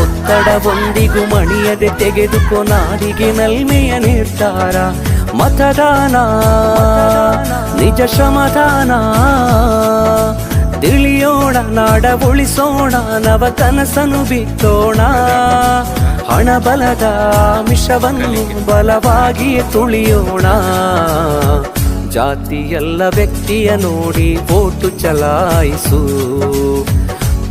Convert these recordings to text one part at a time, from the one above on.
ಒತ್ತಡವೊಂದಿಗೂ ಮಣಿಯದೆ ತೆಗೆದುಕೋ ನಾಡಿಗೆ ನಲ್ಮೆಯ ನಿರ್ಧಾರ. ಮತದಾನ, ನಿಜ ಶ್ರಮದಾನ. ತಿಳಿಯೋಣ ನಾಡ ಉಳಿಸೋಣ ನವ ಕನಸನು ಬಿತ್ತೋಣ. ಹಣ ಬಲದ ಮಿಷವನ್ನು ಬಲವಾಗಿ ತುಳಿಯೋಣ. ಜಾತಿಯಲ್ಲ ವ್ಯಕ್ತಿಯ ನೋಡಿ, ಓಟು ಚಲಾಯಿಸು.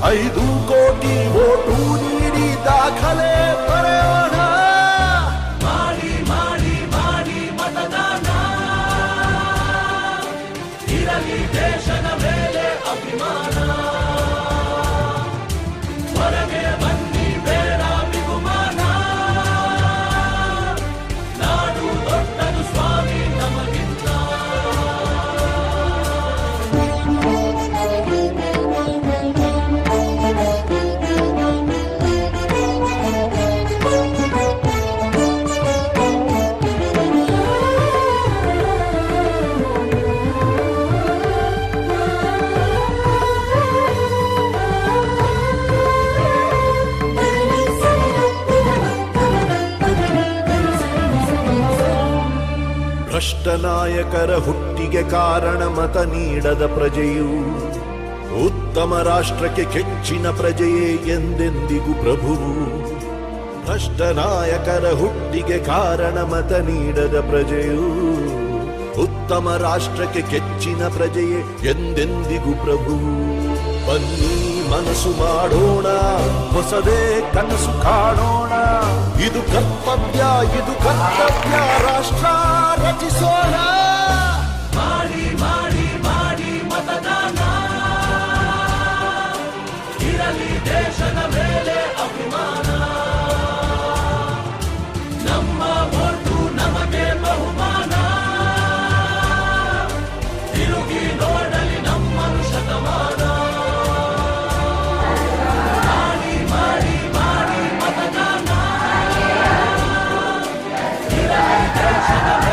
I do go ಭ್ರಷ್ಟ ನಾಯಕರ ಹುಟ್ಟಿಗೆ ಕಾರಣ ಮತ ನೀಡದ ಪ್ರಜೆಯು ಉತ್ತಮ ರಾಷ್ಟ್ರಕ್ಕೆ ಕೆಚ್ಚಿನ ಪ್ರಜೆಯೇ ಎಂದೆಂದಿಗೂ ಪ್ರಭುವು. ಭ್ರಷ್ಟ ನಾಯಕರ ಹುಟ್ಟಿಗೆ ಕಾರಣ ಮತ ನೀಡದ ಪ್ರಜೆಯು ಉತ್ತಮ ರಾಷ್ಟ್ರಕ್ಕೆ ಕೆಚ್ಚಿನ ಪ್ರಜೆಯೇ ಎಂದೆಂದಿಗೂ ಪ್ರಭುವು. ಬನ್ನಿ ಮನಸ್ಸು ಮಾಡೋಣ ಹೊಸದೇ ಕನಸು ಕಾಣೋಣ. ಇದು ಕರ್ತವ್ಯ ಇದು ಕರ್ತವ್ಯ ರಾಷ್ಟ್ರ ರಚಿಸೋಣ. Yeah.